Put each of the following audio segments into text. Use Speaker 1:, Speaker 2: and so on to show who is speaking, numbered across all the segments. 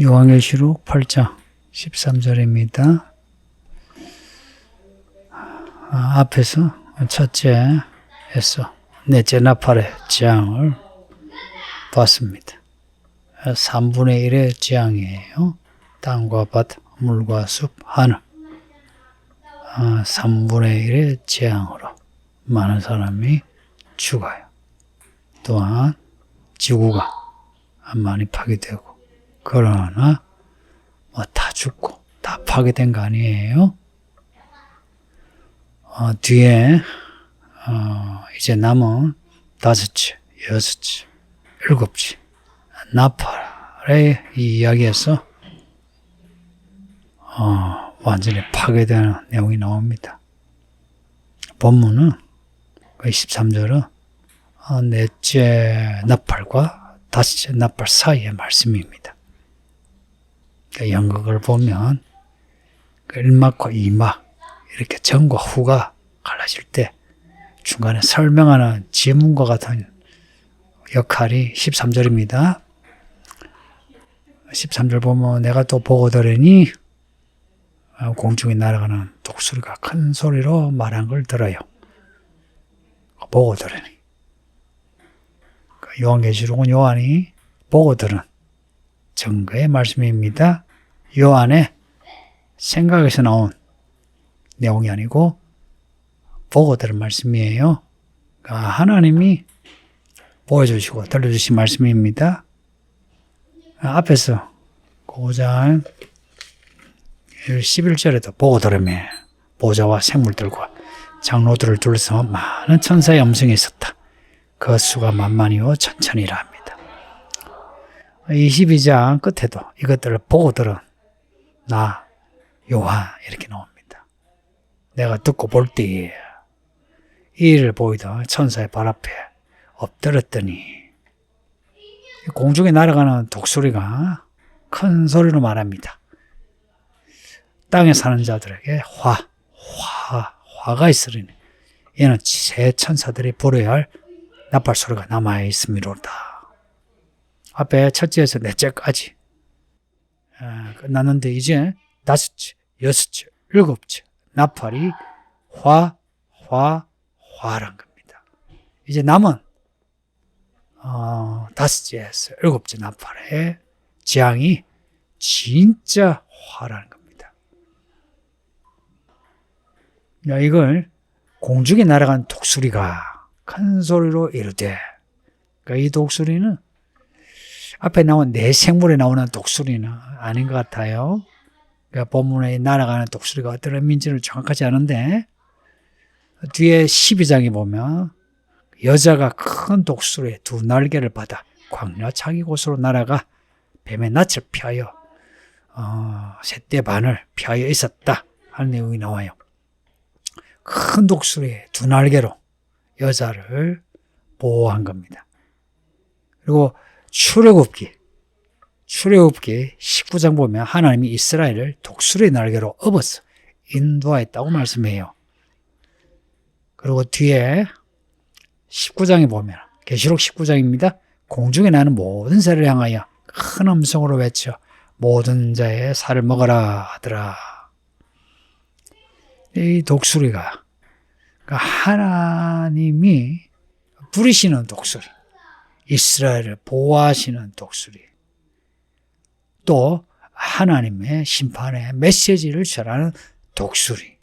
Speaker 1: 요한계시록 8장 13절입니다. 아, 앞에서 첫째에서 넷째 나팔의 재앙을 봤습니다. 3분의 1의 재앙이에요. 땅과 밭, 물과 숲, 하늘. 아, 3분의 1의 재앙으로 많은 사람이 죽어요. 또한 지구가 많이 파괴되고 그러나 뭐 다 죽고 다 파괴된 거 아니에요? 어, 뒤에 어, 이제 남은 다섯째, 여섯째, 일곱째 나팔의 이 이야기에서 어, 완전히 파괴되는 내용이 나옵니다. 본문은 그 23절은 어, 넷째 나팔과 다섯째 나팔 사이의 말씀입니다. 그 연극을 보면 그 1막과 2막 이렇게 전과 후가 갈라질 때 중간에 설명하는 지문과 같은 역할이 13절입니다. 13절 보면 내가 또 보고 들으니 공중에 날아가는 독수리가 큰 소리로 말한 걸 들어요. 보고 들으니. 그 요한계시록은 요한이 보고 들은 증거의 말씀입니다. 요한의 생각에서 나온 내용이 아니고 보고 들은 말씀이에요. 그러니까 하나님이 보여주시고 들려주신 말씀입니다. 앞에서 5장 11절에도 보고 들으며 보좌와 생물들과 장로들을 둘러서 많은 천사의 음성이 있었다. 그 수가 만만이요 합니다. 22장 끝에도 이것들을 보고 들은 나 요한 이렇게 나옵니다. 내가 듣고 볼 때에 이 일을 보이던 천사의 발 앞에 엎드렸더니 공중에 날아가는 독수리가 큰 소리로 말합니다. 땅에 사는 자들에게 화, 화, 화가 있으리니 이는 새 천사들이 부려야 할 나팔 소리가 남아 있음이로다. 앞에 첫째에서 넷째까지 아, 끝났는데 이제 다섯째, 여섯째, 일곱째 나팔이 화, 화, 화란 겁니다. 이제 남은 어, 다섯째에서 일곱째 나팔의 재앙이 진짜 화라는 겁니다. 야, 이걸 공중에 날아간 독수리가 큰 소리로 이르되 그러니까 이 독수리는 앞에 나온 네 생물에 나오는 독수리는 아닌 것 같아요. 그러니까 본문에 날아가는 독수리가 어떤 의미인지는 정확하지 않은데 뒤에 12장에 보면 여자가 큰 독수리의 두 날개를 받아 광야 차기 곳으로 날아가 뱀의 낯을 피하여 어, 셋대 반을 피하여 있었다 하는 내용이 나와요. 큰 독수리의 두 날개로 여자를 보호한 겁니다. 그리고 출애굽기 출애굽기 19장 보면 하나님이 이스라엘을 독수리의 날개로 업어서 인도하였다고 말씀해요. 그리고 뒤에 19장에 보면 계시록 19장입니다. 공중에 나는 모든 새를 향하여 큰 음성으로 외쳐 모든 자의 살을 먹어라 하더라. 이 독수리가 그러니까 하나님이 부리시는 독수리, 이스라엘을 보호하시는 독수리, 또 하나님의 심판의 메시지를 전하는 독수리입니다.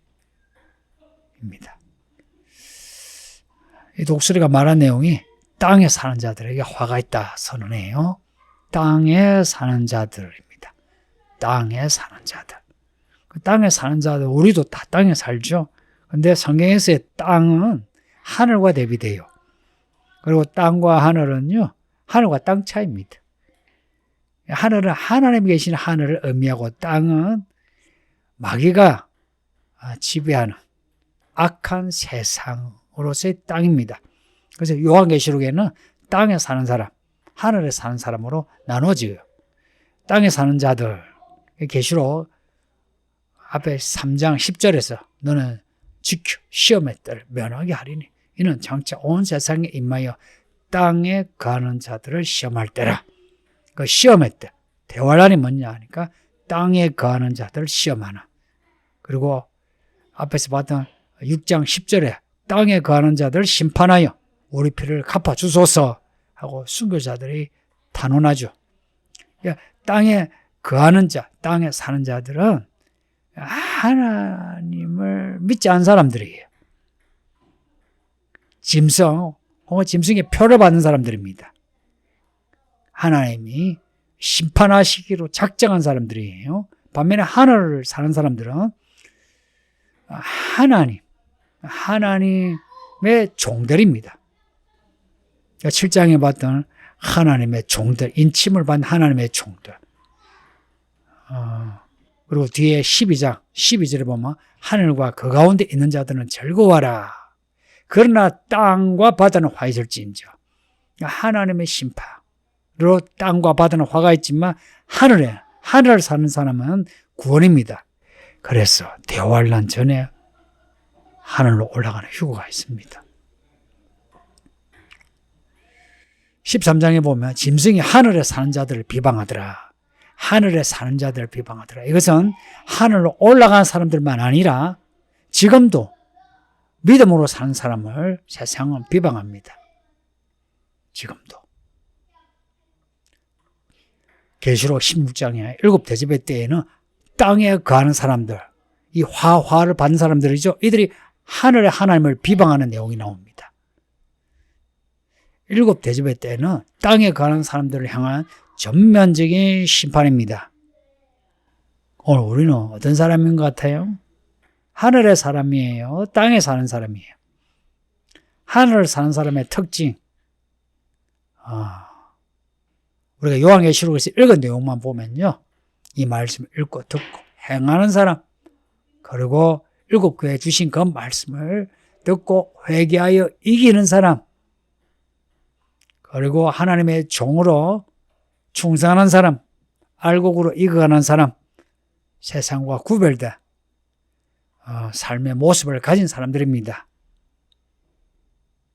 Speaker 1: 이 독수리가 말한 내용이 땅에 사는 자들에게 화가 있다 선언해요. 땅에 사는 자들입니다. 땅에 사는 자들. 그 땅에 사는 자들, 우리도 다 땅에 살죠. 근데 성경에서의 땅은 하늘과 대비돼요. 그리고 땅과 하늘은요, 하늘과 땅 차이입니다. 하늘은 하나님이 계신 하늘을 의미하고 땅은 마귀가 지배하는 악한 세상으로서의 땅입니다. 그래서 요한계시록에는 땅에 사는 사람, 하늘에 사는 사람으로 나눠져요. 땅에 사는 자들, 계시록 앞에 3장 10절에서 너는 지켜 시험의 때를 면하게 하리니 이는 장차 온 세상에 임하여 땅에 가는 자들을 시험할 때라. 그 시험의 때, 대환란이 뭐냐 하니까 땅에 거하는 자들 시험하나. 그리고 앞에서 봤던 6장 10절에 땅에 거하는 자들 심판하여 우리 피를 갚아 주소서 하고 순교자들이 단언하죠. 그러니까 땅에 거하는 자, 땅에 사는 자들은 하나님을 믿지 않은 사람들이에요. 짐승 혹은 짐승의 표를 받는 사람들입니다. 하나님이 심판하시기로 작정한 사람들이에요. 반면에 하늘을 사는 사람들은 하나님, 하나님의 종들입니다. 7장에 봤던 하나님의 종들, 인침을 받은 하나님의 종들. 어, 그리고 뒤에 12장, 12절에 보면 하늘과 그 가운데 있는 자들은 즐거워라. 그러나 땅과 바다는 화 있을지인저. 하나님의 심판으로 땅과 바다는 화가 있지만 하늘에, 하늘을 사는 사람은 구원입니다. 그래서 대환란 전에 하늘로 올라가는 휴거가 있습니다. 13장에 보면 짐승이 하늘에 사는 자들을 비방하더라. 하늘에 사는 자들을 비방하더라. 이것은 하늘로 올라간 사람들만 아니라 지금도 믿음으로 사는 사람을 세상은 비방합니다. 지금도. 계시록 16장에 일곱 대접의 때에는 땅에 거하는 사람들, 이 화화를 받는 사람들이죠. 이들이 하늘의 하나님을 비방하는 내용이 나옵니다. 일곱 대접의 때는 땅에 거하는 사람들을 향한 전면적인 심판입니다. 오늘 우리는 어떤 사람인 것 같아요? 하늘의 사람이에요? 땅에 사는 사람이에요? 하늘을 사는 사람의 특징. 아, 우리가 요한계시록에서 읽은 내용만 보면요. 이 말씀을 읽고 듣고 행하는 사람, 그리고 일곱 교회 주신 그 말씀을 듣고 회개하여 이기는 사람, 그리고 하나님의 종으로 충성하는 사람, 알곡으로 이겨가는 사람, 세상과 구별된 어, 삶의 모습을 가진 사람들입니다.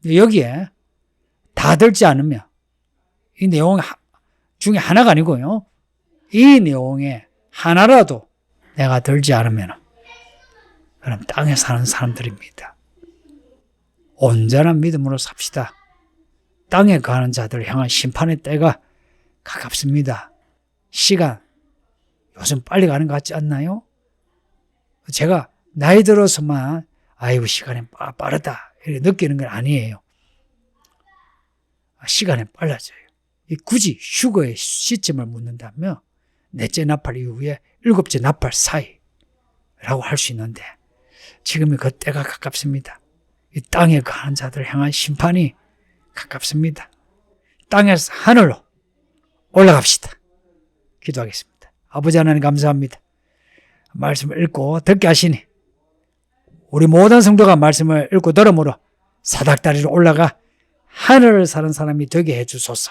Speaker 1: 여기에 다 들지 않으면 이 내용 중에 하나가 아니고요. 이 내용에 하나라도 내가 들지 않으면 그럼 땅에 사는 사람들입니다. 온전한 믿음으로 삽시다. 땅에 가는 자들을 향한 심판의 때가 가깝습니다. 시간 요즘 빨리 가는 것 같지 않나요? 제가 나이 들어서만 아이고 시간이 빠르다 이렇게 느끼는 건 아니에요. 시간이 빨라져요. 굳이 휴거의 시점을 묻는다면 넷째 나팔 이후에 일곱째 나팔 사이라고 할 수 있는데 지금이 그 때가 가깝습니다. 이 땅에 가는 자들을 향한 심판이 가깝습니다. 땅에서 하늘로 올라갑시다. 기도하겠습니다. 아버지 하나님 감사합니다. 말씀을 읽고 듣게 하시니 우리 모든 성도가 말씀을 읽고 들음으로 사닥다리로 올라가 하늘을 사는 사람이 되게 해주소서.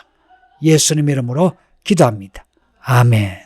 Speaker 1: 예수님 이름으로 기도합니다. 아멘.